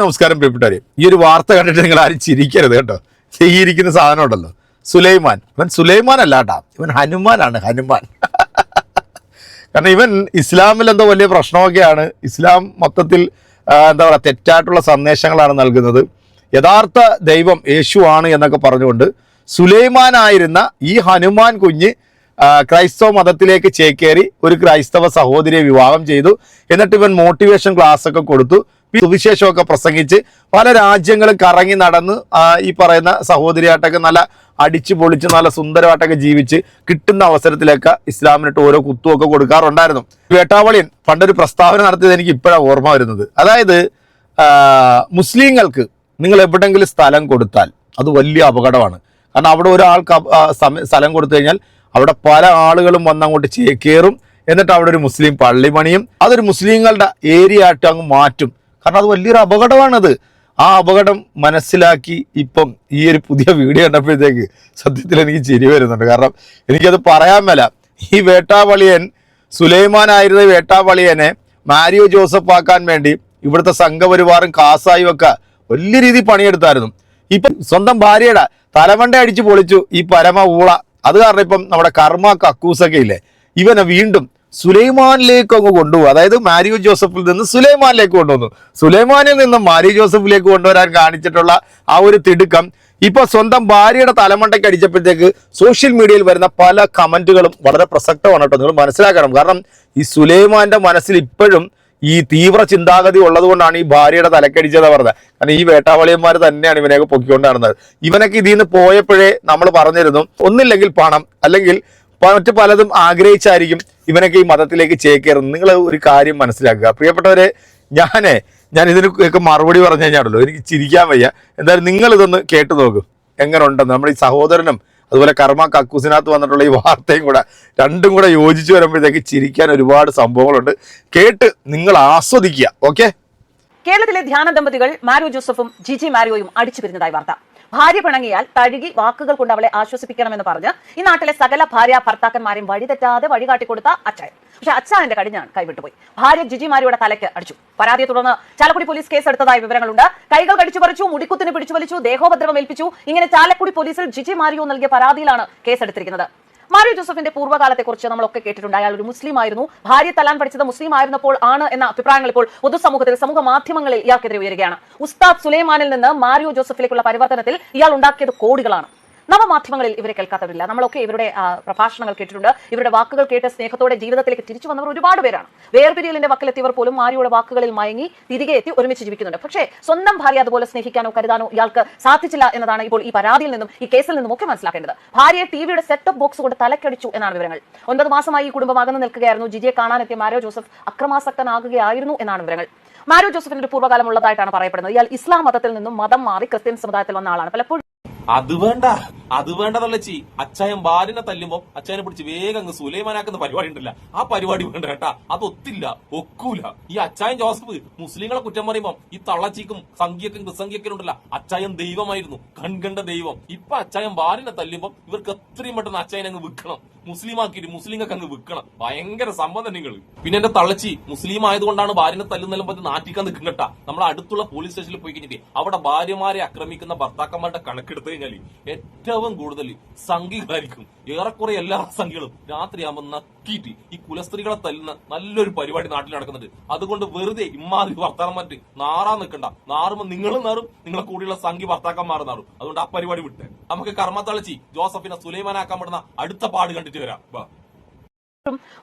നമസ്കാരം പ്രിയപ്പെട്ടവരെ. ഈ ഒരു വാർത്ത കണ്ടിട്ട് നിങ്ങൾ ആരും ചിരിക്കരുത് കേട്ടോ. ഈ ഇരിക്കുന്ന സാധനം ഉണ്ടല്ലോ. സുലൈമാൻ. ഇവൻ സുലൈമാൻ അല്ല കേട്ടാ ഇവൻ ഹനുമാനാണ് ഹനുമാൻ. കാരണം ഇവൻ ഇസ്ലാമിൽ എന്തോ വലിയ പ്രശ്നമൊക്കെയാണ്. ഇസ്ലാം മൊത്തത്തിൽ എന്താ പറയുക തെറ്റായിട്ടുള്ള സന്ദേശങ്ങളാണ് നൽകുന്നത്. യഥാർത്ഥ ദൈവം യേശു ആണ് എന്നൊക്കെ പറഞ്ഞുകൊണ്ട് സുലൈമാനായിരുന്ന ഈ ഹനുമാൻ കുഞ്ഞ് ക്രൈസ്തവ മതത്തിലേക്ക് ചേക്കേറി ഒരു ക്രൈസ്തവ സഹോദരിയെ വിവാഹം ചെയ്തു. എന്നിട്ട് ഇവൻ മോട്ടിവേഷൻ ക്ലാസ് ഒക്കെ കൊടുത്തു. സുവിശേഷമൊക്കെ പ്രസംഗിച്ച് പല രാജ്യങ്ങളും കറങ്ങി നടന്ന് ഈ പറയുന്ന സഹോദരിയായിട്ടൊക്കെ നല്ല അടിച്ചു പൊളിച്ച് നല്ല സുന്ദരമായിട്ടൊക്കെ ജീവിച്ച് കിട്ടുന്ന അവസരത്തിലൊക്കെ ഇസ്ലാമിനിട്ട് ഓരോ കുത്തുമൊക്കെ കൊടുക്കാറുണ്ടായിരുന്നു. വേട്ടാവളിയൻ പണ്ടൊരു പ്രസ്താവന നടത്തിയത് എനിക്ക് ഇപ്പോഴാണ് ഓർമ്മ വരുന്നത്. അതായത് മുസ്ലിങ്ങൾക്ക് നിങ്ങൾ എവിടെങ്കിലും സ്ഥലം കൊടുത്താൽ അത് വലിയ അപകടമാണ്. കാരണം അവിടെ ഒരാൾക്ക് സ്ഥലം കൊടുത്തു കഴിഞ്ഞാൽ അവിടെ പല ആളുകളും വന്നങ്ങോട്ട് ചേക്കേറും എന്നിട്ട് അവിടെ ഒരു മുസ്ലിം പള്ളി പണിയും അതൊരു മുസ്ലിങ്ങളുടെ ഏരിയ ആയിട്ട് അങ്ങ് മാറ്റും. കാരണം അത് വലിയൊരു അപകടമാണത്. ആ അപകടം മനസ്സിലാക്കി ഇപ്പം ഈ ഒരു പുതിയ വീഡിയോ കണ്ടപ്പോഴത്തേക്ക് സത്യത്തിൽ എനിക്ക് ചിരി വരുന്നുണ്ട്. കാരണം എനിക്കത് പറയാൻ മേല. ഈ വേട്ടാവളിയൻ സുലൈമാനായിരുന്ന വേട്ടാവളിയനെ മാരിയോ ജോസഫ് ആക്കാൻ വേണ്ടി ഇവിടുത്തെ സംഘപരിവാറും കാസായും ഒക്കെ വലിയ രീതിയിൽ പണിയെടുത്തായിരുന്നു. ഇപ്പം സ്വന്തം ഭാര്യയുടെ തലമണ്ട അടിച്ച് പൊളിച്ചു ഈ പരമ ഊള. അത് കാരണം ഇപ്പം നമ്മുടെ കർമ്മ കക്കൂസൊക്കെ ഇല്ലേ? ഇവനെ വീണ്ടും സുലൈമാനിലേക്ക് കൊണ്ടുപോകും. അതായത് മാരിയോ ജോസഫിൽ നിന്ന് സുലൈമാനിലേക്ക് കൊണ്ടുവന്നു. സുലൈമാനിൽ നിന്ന് മാരിയോ ജോസഫിലേക്ക് കൊണ്ടുവരാൻ കാണിച്ചിട്ടുള്ള ആ ഒരു തിടുക്കം ഇപ്പൊ സ്വന്തം ഭാര്യയുടെ തലമണ്ടയ്ക്ക് അടിച്ചപ്പോഴത്തേക്ക് സോഷ്യൽ മീഡിയയിൽ വരുന്ന പല കമന്റുകളും വളരെ പ്രസക്തമാണ് കേട്ടോ. നിങ്ങൾ മനസ്സിലാക്കണം. കാരണം ഈ സുലൈമാന്റെ മനസ്സിൽ ഇപ്പോഴും ഈ തീവ്ര ചിന്താഗതി ഉള്ളതുകൊണ്ടാണ് ഈ ഭാര്യയുടെ തലക്കടിച്ചത് പറഞ്ഞത്. കാരണം ഈ വേട്ടാവളിയന്മാർ തന്നെയാണ് ഇവനെയൊക്കെ പൊക്കിക്കൊണ്ട് നടന്നത്. ഇവനൊക്കെ ഇതിൽ നിന്ന് പോയപ്പോഴേ നമ്മൾ പറഞ്ഞിരുന്നു ഒന്നില്ലെങ്കിൽ പണം അല്ലെങ്കിൽ മറ്റു പലതും ആഗ്രഹിച്ചായിരിക്കും ഇവനൊക്കെ ഈ മതത്തിലേക്ക് ചേക്കേറും നിങ്ങൾ ഒരു കാര്യം മനസ്സിലാക്കുക. പ്രിയപ്പെട്ടവരെ ഞാനേ ഞാൻ ഇതിനൊക്കെ മറുപടി പറഞ്ഞു കഴിഞ്ഞാണല്ലോ എനിക്ക് ചിരിക്കാൻ വയ്യ. എന്തായാലും നിങ്ങൾ ഇതൊന്ന് കേട്ടു നോക്കും. എങ്ങനെ ഉണ്ടെന്ന് നമ്മുടെ ഈ സഹോദരനും അതുപോലെ കർമ്മ കക്കൂസിനകത്ത് വന്നിട്ടുള്ള ഈ വാർത്തയും കൂടെ രണ്ടും കൂടെ യോജിച്ച് വരുമ്പോഴത്തേക്ക് ചിരിക്കാൻ ഒരുപാട് സംഭവങ്ങളുണ്ട്. കേട്ട് നിങ്ങൾ ആസ്വദിക്കുക. ഓക്കെ? കേരളത്തിലെ ധ്യാന ദമ്പതികൾ മാരോ ജോസഫും ജിജി മാരിയോയും അടിച്ചു പിരിഞ്ഞതായി വാർത്ത. ഭാര്യ പിണങ്ങിയാൽ തഴുകി വാക്കുകൾ കൊണ്ട് അവളെ ആശ്വസിപ്പിക്കണമെന്ന് പറഞ്ഞ് ഈ നാട്ടിലെ സകല ഭാര്യ ഭർത്താക്കന്മാരെയും വഴിതെറ്റാതെ വഴികാട്ടിക്കൊടുത്ത അച്ചായൻ. പക്ഷെ അച്ചായന്റെ കടിഞ്ഞാണ് കൈവിട്ടുപോയി. ഭാര്യ ജിജിമാരിയുടെ തലയ്ക്ക് അടിച്ചു. പരാതിയെ തുടർന്ന് ചാലക്കുടി പോലീസ് കേസെടുത്തതായ വിവരങ്ങളുണ്ട്. കൈകൾ കടിച്ചു പറിച്ചു മുടിക്കുത്തിന് പിടിച്ചു വലിച്ചു ദേഹോപദ്രവം ഏൽപ്പിച്ചു. ഇങ്ങനെ ചാലക്കുടി പോലീസിൽ ജിജി മാരിയോ നൽകിയ പരാതിയിലാണ് കേസെടുത്തിരിക്കുന്നത് മാരിയോ ജോസഫിന്റെ പൂർവകാലത്തെക്കുറിച്ച് നമ്മളൊക്കെ കേട്ടിട്ടുണ്ട്. അയാൾ ഒരു മുസ്ലിം ആയിരുന്നു ഭാര്യ തലാൻ പഠിച്ചത് മുസ്ലിം ആയിരുന്നപ്പോൾ ആണ് എന്ന അഭിപ്രായങ്ങൾ ഇപ്പോൾ പൊതുസമൂഹത്തിൽ സമൂഹ മാധ്യമങ്ങളിൽ ഇയാൾക്കെതിരെ ഉയരുകയാണ്. ഉസ്താദ് സുലൈമാനിൽ നിന്ന് മാരിയോ ജോസഫിലേക്കുള്ള പരിവർത്തനത്തിൽ ഇയാൾ ഉണ്ടാക്കിയത് കോടികളാണ്. നവമാധ്യമങ്ങളിൽ ഇവരെ കേൾക്കാത്തവരില്ല. നമ്മളൊക്കെ ഇവരുടെ പ്രഭാഷണങ്ങൾ കേട്ടിട്ടുണ്ട്. ഇവരുടെ വാക്കുകൾ കേട്ട് സ്നേഹത്തോടെ ജീവിതത്തിലേക്ക് തിരിച്ചു വന്നവർ ഒരുപാട് പേരാണ്. വേർപിരിയലിന്റെ വക്കിലെത്തിയവർ പോലും മാരിയുടെ വാക്കുകളിൽ മയങ്ങി തിരികെ എത്തി ഒരുമിച്ച് ജീവിക്കുന്നുണ്ട്. പക്ഷേ സ്വന്തം ഭാര്യ അതുപോലെ സ്നേഹിക്കാനോ കരുതാനോ ഇയാൾക്ക് സാധിച്ചില്ല എന്നതാണ് ഇപ്പോൾ ഈ പരാതിയിൽ നിന്നും ഈ കേസിൽ നിന്നും ഒക്കെ മനസ്സിലാക്കേണ്ടത്. ഭാര്യയെ ടിവിയുടെ സെറ്റപ്പ് ബോക്സ് കൊണ്ട് തലക്കടിച്ചു എന്നാണ് വിവരങ്ങൾ. ഒൻപത് മാസമായി ഈ കുടുംബമാകുന്ന നിൽക്കുകയായിരുന്നു. ജിജിയെ കാണാനെത്തിയ മാരോ ജോസഫ് അക്രമാസക്തനാകുകയായിരുന്നു എന്നാണ് വിവരങ്ങൾ. മാരോ ജോസഫിന്റെ ഒരു പൂർവകാലം ഉള്ളതായിട്ടാണ് പറയപ്പെടുന്നത്. ഇയാൾ ഇസ്ലാം മതത്തിൽ നിന്നും മതം മാറി ക്രിസ്ത്യൻ സമുദായത്തിൽ വന്ന ആളാണ്. പലപ്പോഴും അത് വേണ്ട. അത് വേണ്ട തള്ളച്ചി അച്ചായൻ ബാലിനെ തല്ലുമ്പോ അച്ചായനെ പിടിച്ച് വേഗം അങ്ങ് സുലൈമാനാക്കുന്ന പരിപാടി ഉണ്ടല്ല. ആ പരിപാടി വേണ്ട കേട്ടാ. അത് ഒത്തില്ല ഒക്കൂല. ഈ അച്ചായൻ ജോസഫ് മുസ്ലിങ്ങളെ കുറ്റം പറയുമ്പോ ഈ തള്ളച്ചിക്കും സംഖ്യക്കും ക്രിസംഖ്യക്കും ഉണ്ടല്ല. അച്ചായൻ ദൈവമായിരുന്നു കൺകണ്ട ദൈവം. ഇപ്പൊ അച്ചായൻ ബാലിനെ തല്ലുമ്പോ ഇവർക്ക് എത്രയും പെട്ടെന്ന് അച്ചായൻ അങ്ങ് വിൽക്കണം. മുസ്ലിം ആക്കിയിട്ട് മുസ്ലിങ്ങൾക്ക് അങ്ങ് വിൽക്കണം. ഭയങ്കര സംബന്ധം നിങ്ങൾ പിന്നെ എന്റെ തള്ളച്ചി മുസ്ലിം ആയതുകൊണ്ടാണ് ഭാര്യനെ തല്ലുന്നതിലും പറ്റി നാട്ടിക്കാൻ നിൽക്കും കേട്ടാ. നമ്മൾ അടുത്തുള്ള പോലീസ് സ്റ്റേഷനിൽ പോയി കഴിഞ്ഞിട്ട് അവിടെ ഭാര്യമാരെ ആക്രമിക്കുന്ന ഭർത്താക്കന്മാരുടെ കണക്കെടുത്തു കഴിഞ്ഞാൽ ഏറ്റവും കൂടുതൽ സംഘികളായിരിക്കും. ഏറെക്കുറെ എല്ലാ സംഘികളും രാത്രിയാകുമ്പോൾ നക്കിയിട്ട് ഈ കുലസ്ത്രീകളെ തല്ലുന്ന നല്ലൊരു പരിപാടി നാട്ടിൽ നടക്കുന്നുണ്ട്. അതുകൊണ്ട് വെറുതെ ഇമ്മാതിരി വർത്താനം മാറ്റി നാറാൻ നിൽക്കണ്ട. നാറുമ്പോൾ നിങ്ങളും നാറും നിങ്ങളെ കൂടെയുള്ള സംഘി ഭർത്താക്കന്മാർ നാറും. അതുകൊണ്ട് ആ പരിപാടി വിട്ടേ. നമുക്ക് കർമ്മത്തളച്ചി ജോസഫിനെ സുലൈമാനാക്കാൻ പെടുന്ന അടുത്ത പാട് കണ്ടിട്ട് വരാം.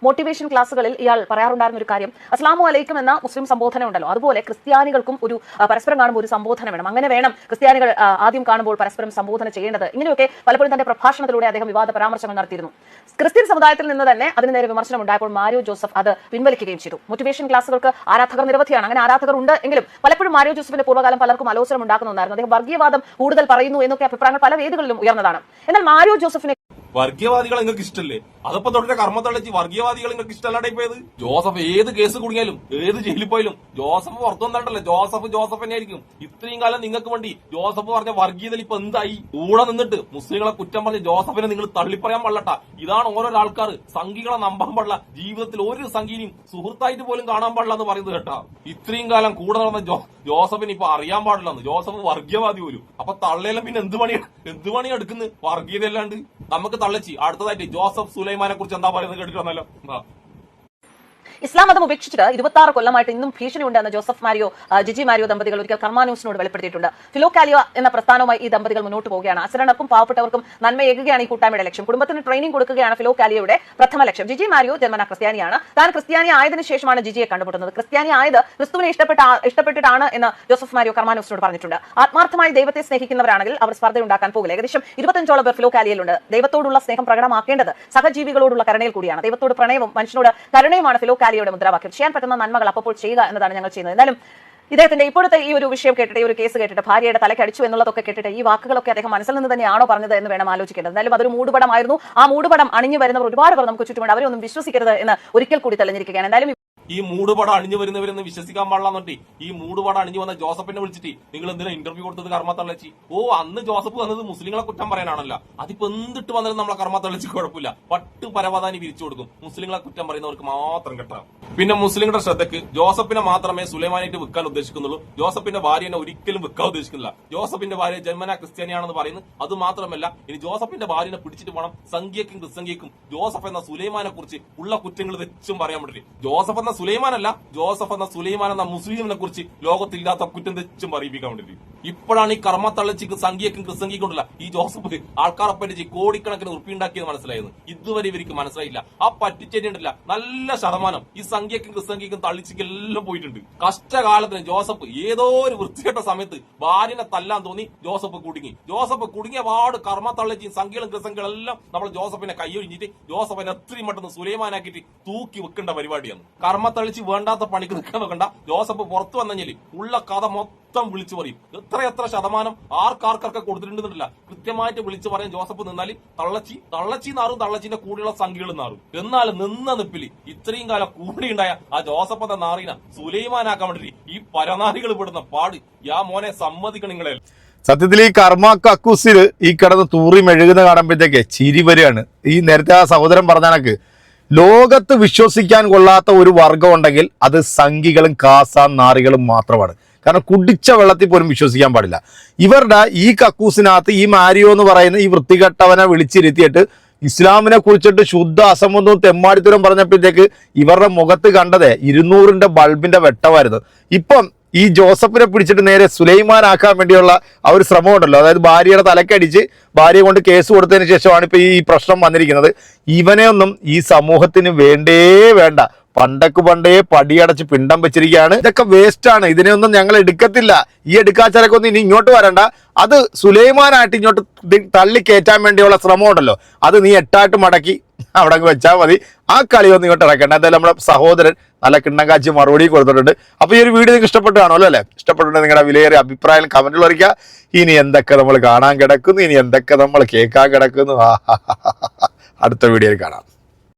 മോട്ടിവേഷൻ ക്ലാസ്സുകളിൽ ഇയാൾ പറയാറുണ്ടായിരുന്ന ഒരു കാര്യം അസ്ലാമു അലൈക്കും എന്ന മുസ്ലിം സംബോധന ഉണ്ടല്ലോ. അതുപോലെ ക്രിസ്ത്യാനികൾക്കും ഒരു പരസ്പരം കാണുമ്പോൾ ഒരു സംബോധന വേണം. അങ്ങനെ വേണം ക്രിസ്ത്യാനികൾ ആദ്യം കാണുമ്പോൾ പരസ്പരം സംബോധന ചെയ്യേണ്ടത്. ഇങ്ങനെയൊക്കെ പലപ്പോഴും തന്റെ പ്രഭാഷണത്തിലൂടെ അദ്ദേഹം വിവാദ പരാമർശങ്ങൾ നടത്തിയിരുന്നു. ക്രിസ്ത്യൻ സമുദായത്തിൽ നിന്ന് തന്നെ അതിന് നേരെ വിമർശനം ഉണ്ടായപ്പോൾ മാരിയോ ജോസഫ് അത് പിൻവലിക്കുകയും ചെയ്തു. മോട്ടിവേഷൻ ക്ലാസ്സുകൾക്ക് ആരാധകർ നിരവധിയാണ്. അങ്ങനെ ആരാധകർ ഉണ്ട് എങ്കിലും പലപ്പോഴും മാരിയോ ജോസഫിന്റെ പൂർവകാലം പലർക്കും അലോസരം ഉണ്ടാക്കുന്ന ഒന്നായിരുന്നു അദ്ദേഹം വർഗീയവാദം കൂടുതൽ പറയുന്നു എന്നൊക്കെ അഭിപ്രായങ്ങൾ പല വേദികളിലും ഉയർന്നതാണ്. എന്നാൽ മാരിയോ ജോസഫിനെ വർഗീയവാദികളെ നിങ്ങൾക്ക് ഇഷ്ടല്ലേ? അതപ്പോ തൊട്ടിട്ട് കർമ്മത്തള്ളച്ചി വർഗീയവാദികൾ നിങ്ങൾക്ക് ഇഷ്ടമല്ലാടെ പോയത് ജോസഫ് ഏത് കേസ് കുടുങ്ങിയാലും ഏത് ജയിലിൽ പോയാലും ജോസഫ് പുറത്തു വന്നിട്ടല്ലേ? ജോസഫ് ജോസഫ് തന്നെ ആയിരിക്കും ഇത്രയും കാലം നിങ്ങൾക്ക് വേണ്ടി ജോസഫ് പറഞ്ഞ വർഗീയതയിൽ ഇപ്പൊ എന്തായി? കൂടെ നിന്നിട്ട് മുസ്ലിങ്ങളെ കുറ്റം പറഞ്ഞ ജോസഫിനെ നിങ്ങൾ തള്ളിപ്പറയാൻ പാടട്ട ഇതാണ് ഓരോ ആൾക്കാർ സംഘികളെ നമ്പാൻ പാടില്ല. ജീവിതത്തിൽ ഒരു സംഘിനെയും സുഹൃത്തായിട്ട് പോലും കാണാൻ പാടില്ല എന്ന് പറയുന്നത് കേട്ടാ. ഇത്രയും കാലം കൂടെ നടന്ന ജോ ജോസഫിന് ഇപ്പൊ അറിയാൻ പാടില്ലെന്ന് ജോസഫ് വർഗീയവാദി പോലും. അപ്പൊ തള്ളയെല്ലാം പിന്നെ എന്ത് പണി എന്ത് പണി എടുക്കുന്നത് വർഗീയത അല്ലാണ്ട് നമുക്ക് തള്ളച്ചി അടുത്തതായിട്ട് ജോസഫ് സുലൈമാനെ കുറിച്ച് എന്താ പറയുന്നത് കേട്ടിട്ടുണ്ടല്ലോ. ഇസ്ലാം മതം ഉപേക്ഷിച്ചിട്ട് ഇരുപത്തി ആറ് കൊല്ലമായിട്ട് ഇന്നും ഭീഷണിയുണ്ടെന്ന് ജോസഫ് മാരിയോ ജിജി മാരിയോ ദമ്പതികൾ ഒരിക്കൽ കർമാ ന്യൂസിനോട് വെളിപ്പെടുത്തിയിട്ടുണ്ട്. ഫിലോകാലിയ എന്ന പ്രസ്ഥാനവുമായി ഈ ദമ്പതികൾ മുന്നോട്ട് പോവുകയാണ്. അസരണർക്കും പാവപ്പെട്ടവർക്കും നന്മയേകുകയാണ് ഈ കൂട്ടായ്മയുടെ ലക്ഷ്യം. കുടുംബത്തിന് ട്രെയിനിങ് കൊടുക്കുകയാണ് ഫിലോകാലിയയുടെ പ്രഥമ ലക്ഷ്യം. ജിജി മാരിയോ ജന്മന ക്രിസ്ത്യാനിയാണ്. താൻ ക്രിസ്ത്യാനി ആയതിനു ശേഷമാണ് ജിജിയെ കണ്ടുമുട്ടുന്നത്. ക്രിസ്ത്യാനി ആയത് ക്രിസ്തുവിനെ ഇഷ്ടപ്പെട്ട ഇഷ്ടപ്പെട്ടിട്ടാണ് എന്ന് ജോസഫ് മാരിയോ കർമാ ന്യൂസിനോട് പറഞ്ഞിട്ടുണ്ട്. ആത്മാർത്ഥമായി ദൈവത്തെ സ്നേഹിക്കുന്നവരാണെങ്കിൽ അവർ സ്പർദ്ധയുണ്ടാക്കാൻ പോകില്ല. ഏകദേശം ഇരുപത്തഞ്ചോളം പേർ ഫിലോകാലിയയിലുണ്ട് ദൈവത്തോടുള്ള സ്നേഹം പ്രകടമാക്കേണ്ടത് സഹജീവികളോടുള്ള കരുണയിൽ കൂടിയാണ്. ദൈവത്തോട് പ്രണയവും മനുഷ്യനോട് കരുണയുമാണ് ഫിലോകാലിയയുടെ മുദ്രാവാക്യം. ചെയ്യാൻ പറ്റുന്ന നന്മകൾ അപ്പോൾ ചെയ്യുക എന്നതാണ് ഞങ്ങൾ ചെയ്യുന്നത്. എന്നാലും ഇദ്ദേഹത്തിന്റെ ഇപ്പോഴത്തെ ഈ ഒരു വിഷയം കേട്ടിട്ട് ഈ ഒരു കേസ് കേട്ടിട്ട് ഭാര്യയുടെ തലയ്ക്ക് അടിച്ചു എന്നുള്ളതൊക്കെ കേട്ടിട്ട് ഈ വാക്കുകളൊക്കെ അദ്ദേഹം മനസ്സിൽ നിന്ന് തന്നെയാണോ പറഞ്ഞത് എന്ന് വേണം ആലോചിക്കേണ്ടത്. എന്തായാലും അതൊരു മൂടുപടമായിരുന്നു. ആ മൂടുപടം അണിഞ്ഞു വരുന്നവർ ഒരുപാട് പേർ നമുക്ക് ചുറ്റുമുണ്ട്. അവരെ ഒന്നും വിശ്വസിക്കരുത് എന്ന് ഒരിക്കൽ കൂടി തെളിഞ്ഞിരിക്കുകയാണ്. എന്തായാലും ഈ മൂടുപടം അണിഞ്ഞു വരുന്നവരെന്ന് വിശ്വസിക്കാൻ പാടില്ലെന്നുണ്ട് ഈ മൂടുപടം അണിഞ്ഞു വന്ന ജോസഫിനെ വിളിച്ചിട്ട് നിങ്ങൾ എന്തിനാ ഇന്റർവ്യൂ കൊടുത്തത് കർമ്മത്തള്ളച്ചി ഓ അന്ന് ജോസഫ് വന്നത് മുസ്ലിങ്ങളെ കുറ്റം പറയാനാണല്ലോ. അതിപ്പോ എന്തിട്ട് വന്നാലും നമ്മളെ കർമ്മത്തള്ളച്ചി കുഴപ്പമില്ല. പട്ട് പരവതാനി വിരിച്ചു കൊടുക്കും. മുസ്ലിങ്ങളെ കുറ്റം പറയുന്നവർക്ക് മാത്രം കെട്ടാം. പിന്നെ മുസ്ലിങ്ങളുടെ ശ്രദ്ധക്ക് ജോസഫിനെ മാത്രമേ സുലൈമാനായിട്ട് വിൽക്കാൻ ഉദ്ദേശിക്കുന്നുള്ളൂ. ജോസഫിന്റെ ഭാര്യനെ ഒരിക്കലും വിൽക്കാൻ ഉദ്ദേശിക്കുന്നില്ല. ജോസഫിന്റെ ഭാര്യ ജന്മന ക്രിസ്ത്യാനിയാണെന്ന് പറയുന്നു. അത് മാത്രമല്ല ഇനി ജോസഫിന്റെ ഭാര്യനെ പിടിച്ചിട്ട് പോകണം സംഖ്യക്കും ക്രിസ്സംഖ്യക്കും ജോസഫ് എന്ന സുലൈമാനെ കുറിച്ച് ഉള്ള കുറ്റങ്ങൾ തെച്ചും പറയാൻ പറ്റില്ല. ജോസഫ് എന്ന സുലൈമാനല്ല ജോസഫ് എന്ന സുലൈമാൻ എന്ന മുസ്ലിമിനെ കുറിച്ച് ലോകത്തില്ലാത്ത കുറ്റം തെച്ചും പറയിപ്പിക്കാൻ വേണ്ടി ഇപ്പോഴാണ് ഈ കർമ്മത്തള്ളച്ചിക്ക് സംഖ്യക്കും ക്രിസ്സംഖ്യക്കും ഉണ്ടല്ല ഈ ജോസഫ് ആൾക്കാരെ പറ്റിച്ച് കോടിക്കണക്കിന് ഉറപ്പിണ്ടാക്കിയത് മനസ്സിലായത്. ഇതുവരെ ഇവർക്ക് മനസ്സിലായില്ല. ആ പറ്റിച്ചേരി ഉണ്ടല്ല നല്ല ശതമാനം ഈ സംഖ്യക്കും കൃസംഖ്യക്കും തള്ളിച്ചിക്കും എല്ലാം പോയിട്ടുണ്ട്. കഷ്ടകാലത്തിന് ജോസഫ് ഏതോ ഒരു വൃത്തികെട്ട സമയത്ത് ഭാര്യനെ തല്ലാൻ തോന്നി ജോസഫ് കുടുങ്ങി. ജോസഫ് കുടുങ്ങിയ പാട് കർമ്മ തള്ളച്ചിയും സംഖ്യകളും കൃസംഖ്യകളും എല്ലാം നമ്മൾ ജോസഫിനെ കൈയൊഴിഞ്ഞിട്ട് ജോസഫിനെ എത്രയും പെട്ടെന്ന് സുലൈമാനാക്കിയിട്ട് തൂക്കി വെക്കേണ്ട പരിപാടിയാണ്. കർമ്മ തള്ളിച്ച് വേണ്ടാത്ത പണിക്ക് നിൽക്കാൻ വെക്കണ്ട ജോസഫ് പുറത്തു വന്നെങ്കിൽ ഉള്ള കഥ മൊത്തം വിളിച്ചു പറയും. എത്ര എത്ര ശതമാനം ആർക്കാർക്കൊക്കെ കൊടുത്തിട്ടുണ്ടെന്നില്ല. കൃത്യമായിട്ട് വിളിച്ചു പറയാൻ ജോസഫ് നിന്നാൽ തള്ളച്ചി തള്ളച്ചി നാറും തള്ളച്ചിന്റെ കൂടെയുള്ള സംഖ്യകൾ നാറും. എന്നാൽ നിന്ന നിപ്പിൽ ഇത്രയും കാലം കൂടിയുണ്ടായ ആ ജോസഫ് എന്ന നാറിന സുലൈമാനാക്കാൻ വേണ്ടി ഈ പരനാരികൾ വിടുന്ന പാട്. യാ മോനെ സമ്മതിക്കണം നിങ്ങളെ. സത്യത്തിൽ ഈ കർമ്മ കക്കൂസിൽ ഈ കിടന്ന് തൂറി മെഴുകുന്ന കാണുമ്പോഴത്തേക്ക് ചിരി വരികയാണ്. ഈ നേരത്തെ ആ സഹോദരൻ പറഞ്ഞ കണക്ക് ലോകത്ത് വിശ്വസിക്കാൻ കൊള്ളാത്ത ഒരു വർഗം ഉണ്ടെങ്കിൽ അത് സംഘികളും കാസ നാറികളും മാത്രമാണ്. കാരണം കുടിച്ച വെള്ളത്തിൽ പോലും വിശ്വസിക്കാൻ പാടില്ല. ഇവരുടെ ഈ കക്കൂസിനകത്ത് ഈ മാരിയോ എന്ന് പറയുന്ന ഈ വൃത്തികെട്ടവനെ വിളിച്ചിരുത്തിയിട്ട് ഇസ്ലാമിനെ കുറിച്ചിട്ട് ശുദ്ധ അസംബന്ധവും തെമ്മാടിത്തരവും പറഞ്ഞപ്പോഴത്തേക്ക് ഇവരുടെ മുഖത്ത് കണ്ടതേ ഇരുന്നൂറിന്റെ ബൾബിന്റെ വെട്ടമായിരുന്നു. ഇപ്പം ഈ ജോസഫിനെ പിടിച്ചിട്ട് നേരെ സുലൈമാൻ ആക്കാൻ വേണ്ടിയുള്ള ആ ഒരു ശ്രമം ഉണ്ടല്ലോ അതായത് ഭാര്യയുടെ തലക്കടിച്ച് ഭാര്യയെ കൊണ്ട് കേസ് കൊടുത്തതിന് ശേഷമാണ് ഇപ്പൊ ഈ പ്രശ്നം വന്നിരിക്കുന്നത്. ഇവനെ ഒന്നും ഈ സമൂഹത്തിന് വേണ്ടേ വേണ്ട. പണ്ടക്ക് പണ്ടേ പടിയടച്ച് പിണ്ടം വെച്ചിരിക്കുകയാണ്. ഇതൊക്കെ വേസ്റ്റ് ആണ്. ഇതിനെയൊന്നും ഞങ്ങൾ എടുക്കത്തില്ല. ഈ എടുക്കാച്ചാലൊക്കെ ഇനി ഇങ്ങോട്ട് വരണ്ട. അത് സുലൈമാനായിട്ട് ഇങ്ങോട്ട് തള്ളി കയറ്റാൻ വേണ്ടിയുള്ള ശ്രമം ഉണ്ടല്ലോ അത് നീ എട്ടായിട്ട് മടക്കി അവിടെ വെച്ചാൽ മതി. ആ കളി ഒന്ന് ഇങ്ങോട്ട് ഇറക്കണ്ട. എന്തായാലും നമ്മുടെ സഹോദരൻ നല്ല കിണ്ണം കാച്ചി മറുപടി കൊടുത്തിട്ടുണ്ട്. അപ്പൊ ഈ ഒരു വീഡിയോ നിങ്ങൾക്ക് ഇഷ്ടപ്പെട്ടാണോ അല്ലേ? ഇഷ്ടപ്പെട്ടിട്ടുണ്ട് നിങ്ങളുടെ വിലയേറിയ അഭിപ്രായം കമന്റിൽ അറിയിക്കുക. ഇനി എന്തൊക്കെ നമ്മൾ കാണാൻ കിടക്കുന്നു? ഇനി എന്തൊക്കെ നമ്മൾ കേൾക്കാൻ കിടക്കുന്നു? അടുത്ത വീഡിയോയിൽ കാണാം.